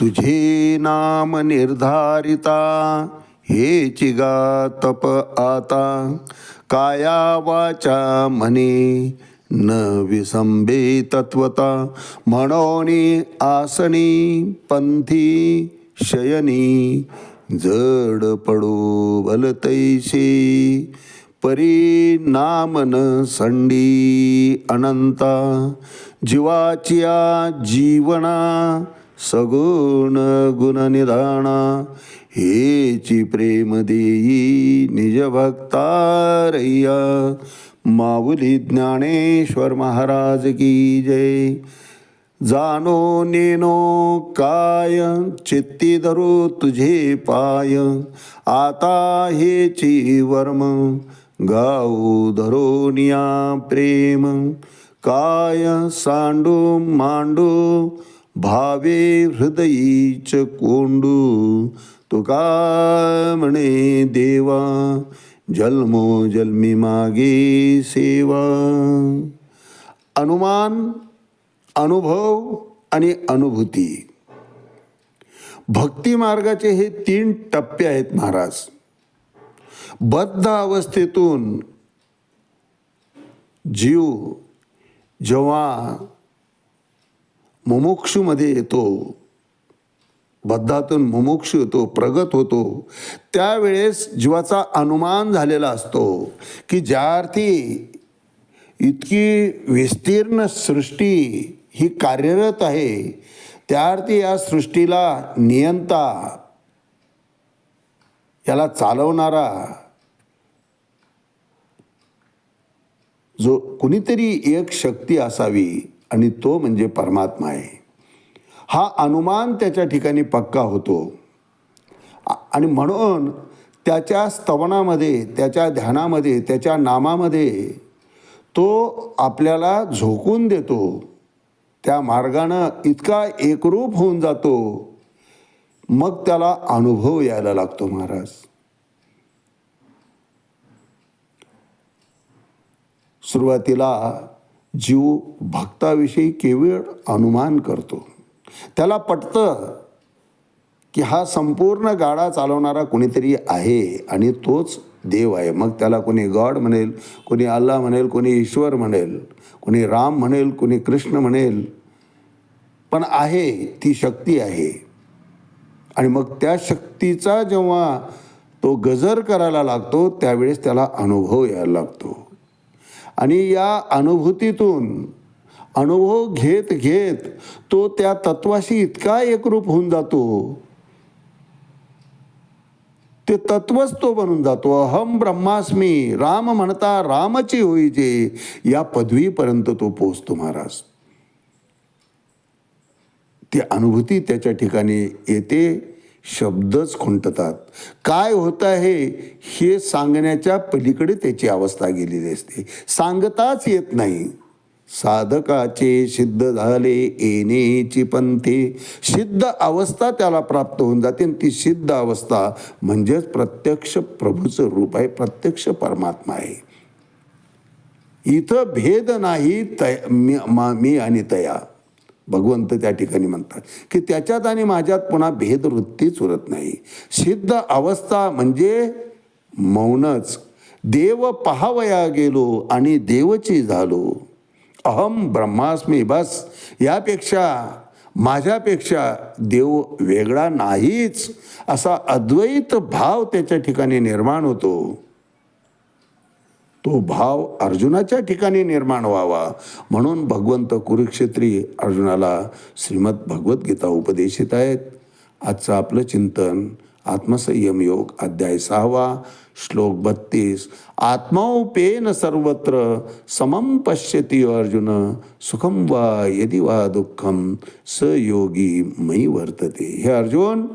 तुझे नाम निर्धारिता हे चिगा तप आता. काया वाचा म्हणे न विसंबे तत्वता. म्हणून आसनी पंथी शयनी जड पडो बलतैसे परिणामन संडी अनंता जीवाचिया जीवना सगुण गुण निधाना हेची प्रेम देई निज भक्तारय्या माऊली ज्ञानेश्वर महाराज की जय. जानो नेनो काय चित्ती धरू तुझे पाय आता हेची वर्म गाऊ धरोनिया प्रेम. काय सांडू मांडू भावे हृदयीच कोंडू तुका म्हणे देवा जन्मो जन्मी मागे सेवा. अनुमान अनुभव आणि अनुभूती. भक्ती मार्गाचे हे तीन टप्पे आहेत महाराज. बद्ध अवस्थेतून जीव जेव्हा मुमुक्षूमध्ये येतो. बद्धातून मुमुक्षू होतो प्रगत होतो. त्यावेळेस जीवाचा अनुमान झालेला असतो की ज्या अर्थी इतकी विस्तीर्ण सृष्टी ही कार्यरत आहे त्या अर्थी या सृष्टीला नियंता याला चालवणारा जो कुणीतरी एक शक्ती असावी आणि तो म्हणजे परमात्मा आहे. हा अनुमान त्याच्या ठिकाणी पक्का होतो. आणि म्हणून त्याच्या स्तवनामध्ये त्याच्या ध्यानामध्ये त्याच्या नामामध्ये तो आपल्याला झोकून देतो. त्या मार्गानं इतका एकरूप होऊन जातो. मग त्याला अनुभव यायला लागतो महाराज. सुरुवातीला जीव भक्ताविषयी केवळ अनुमान करतो. त्याला पटतं की हा संपूर्ण गाडा चालवणारा कोणीतरी आहे आणि तोच देव आहे. मग त्याला कोणी गॉड म्हणेल कोणी अल्ला म्हणेल कोणी ईश्वर म्हणेल कोणी राम म्हणेल कोणी कृष्ण म्हणेल. पण आहे ती शक्ती आहे. आणि मग त्या शक्तीचा जेव्हा तो गजर करायला लागतो त्यावेळेस त्याला अनुभव यायला लागतो. आणि या अनुभूतीतून अनुभव घेत घेत तो त्या तत्वाशी इतका एकरूप होऊन जातो. ते तत्वच तो बनून जातो. अहम ब्रह्मास्मी राम म्हणता रामची होईजे या पदवीपर्यंत तो पोचतो महाराज. ती अनुभूती त्याच्या ठिकाणी येते. शब्दच खुंटतात. काय होत आहे? हे सांगण्याच्या पलीकडे त्याची अवस्था गेलेली असते. सांगताच येत नाही. साधकाचे सिद्ध झाले येणेची पंथे. सिद्ध अवस्था त्याला प्राप्त होऊन जाते आणि ती सिद्ध अवस्था म्हणजेच प्रत्यक्ष प्रभूचं रूप आहे प्रत्यक्ष परमात्मा आहे. इथं भेद नाही तय मी मा- मी आणि तया. भगवंत त्या ठिकाणी म्हणतात की त्याच्यात आणि माझ्यात पुन्हा भेदवृत्तीच उरत नाही. सिद्ध अवस्था म्हणजे मौनच. देव पहावया गेलो आणि देवची झालो. अहम ब्रह्मास्मी बस. यापेक्षा माझ्यापेक्षा देव वेगळा नाहीच. असा अद्वैत भाव त्याच्या ठिकाणी निर्माण होतो. तो भाव अर्जुनाच्या ठिकाणी निर्माण व्हावा. म्हणून भगवंत कुरुक्षेत्री अर्जुनाला श्रीमद भगवद्गीता उपदेशित आहेत. आजचं आपलं चिंतन आत्मसंयम योग अध्याय सहावा श्लोक बत्तीस. आत्मौपेन सर्वत्र समम पश्यती अर्जुन सुखम वा यदि वा दुःखम स योगी मयी वर्तते. हे अर्जुन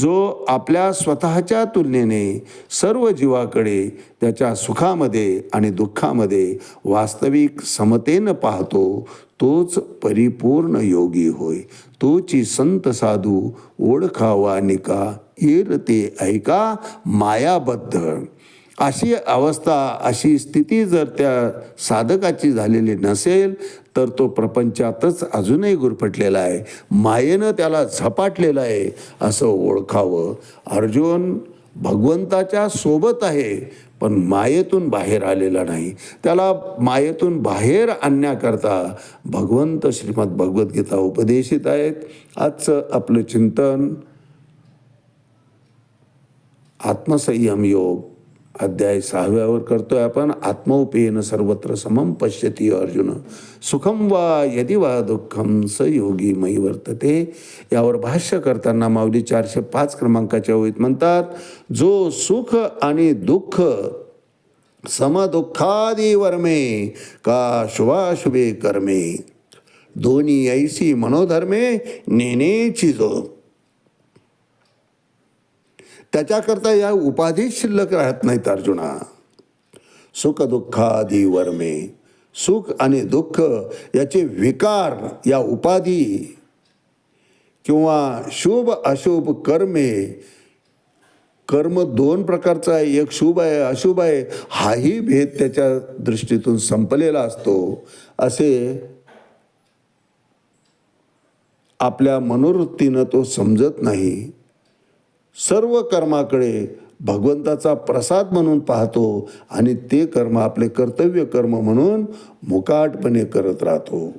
जो आपल्या स्वतःच्या तुलनेने सर्व जीवाकडे त्याच्या सुखामध्ये आणि दुःखामध्ये वास्तविक समतेनं पाहतो तोच परिपूर्ण योगी होय. तोची संत साधू ओळखावा निका येर ते ऐका मायाबद्ध. अशी अवस्था अशी स्थिती जर त्या साधकाची झालेली नसेल तर तो प्रपंचातच अजूनही गुरफटलेला आहे. मायेनं त्याला झपाटलेला आहे असं ओळखावं. अर्जुन भगवंताच्या सोबत आहे पण मायेतून बाहेर आलेला नाही. त्याला मायेतून बाहेर आणण्याकरता भगवंत श्रीमद भगवद्गीता उपदेशित आहेत. आजचं आपलं चिंतन आत्मसंयम योग. अध्याय सहाव्यावर करतोय आपण आत्मोपेन सर्वत्र समम पश्यती अर्जुन. सुखम वा यदि वा दुःखम स योगी मयी वर्तते. यावर भाष्य करताना माऊली चारशे पाच क्रमांकाच्या ओळीत म्हणतात जो सुख आणि दुःख समदुःखादी वर्मे का शुभाशुभे कर्मे. दोन्ही ऐसी मनोधर्मे नेनेची जो त्याच्याकरता या उपाधी शिल्लक राहत नाहीत अर्जुना. सुख दुःखादी वर्मे सुख आणि दुःख याचे विकार या उपाधी किंवा शुभ अशुभ कर्मे कर्म दोन प्रकारचा आहे. एक शुभ आहे अशुभ आहे. हाही भेद त्याच्या दृष्टीतून संपलेला असतो. असे आपल्या मनोवृत्तीनं तो समजत नाही. सर्व कर्माकडे भगवंताचा प्रसाद म्हणून पाहतो आणि ते कर्म आपले कर्तव्य कर्म म्हणून मुकाटपणे करत राहतो.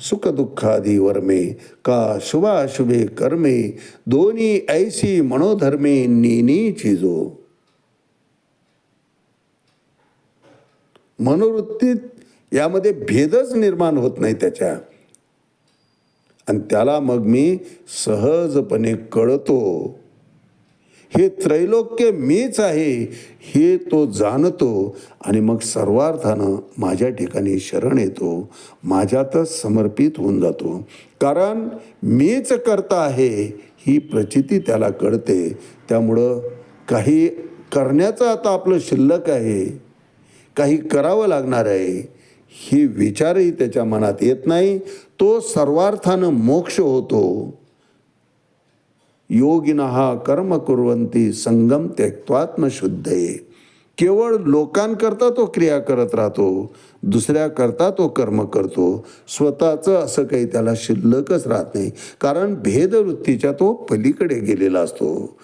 सुखदुःखादी वर्मे का शुभाशुभे कर्मे दोन्ही ऐसी मनोधर्मे नेनी चिजो. मनोवृत्तीत यामध्ये भेदच निर्माण होत नाही त्याच्या. आणि त्याला मग मी सहजपणे कळतो. हे त्रैलोक्य मीच आहे हे तो जाणतो आणि मग सर्वार्थानं माझ्या ठिकाणी शरण येतो. माझ्यातच समर्पित होऊन जातो. कारण मीच करता आहे ही प्रचिती त्याला कळते. त्यामुळं काही करण्याचं आता आपलं शिल्लक आहे काही करावं लागणार आहे ही विचारही त्याच्या मनात येत नाही. तो सर्वार्थानं मोक्ष होतो. योगिनः कर्म कुर्वंती संगम त्यक्त्वात्मशुद्धये केवळ लोकांकरता तो क्रिया करत राहतो दुसऱ्याकरता तो कर्म करतो स्वतःचं असं काही त्याला शिल्लकच राहत नाही कारण भेदवृत्तीच्या तो पलीकडे गेलेला असतो.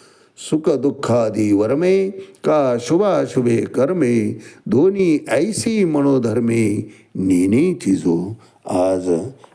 सुख दुःखादी वर्मे का शुभाशुभे कर्मे दोन्ही ऐसी मनोधर्मे नेने चिजो आज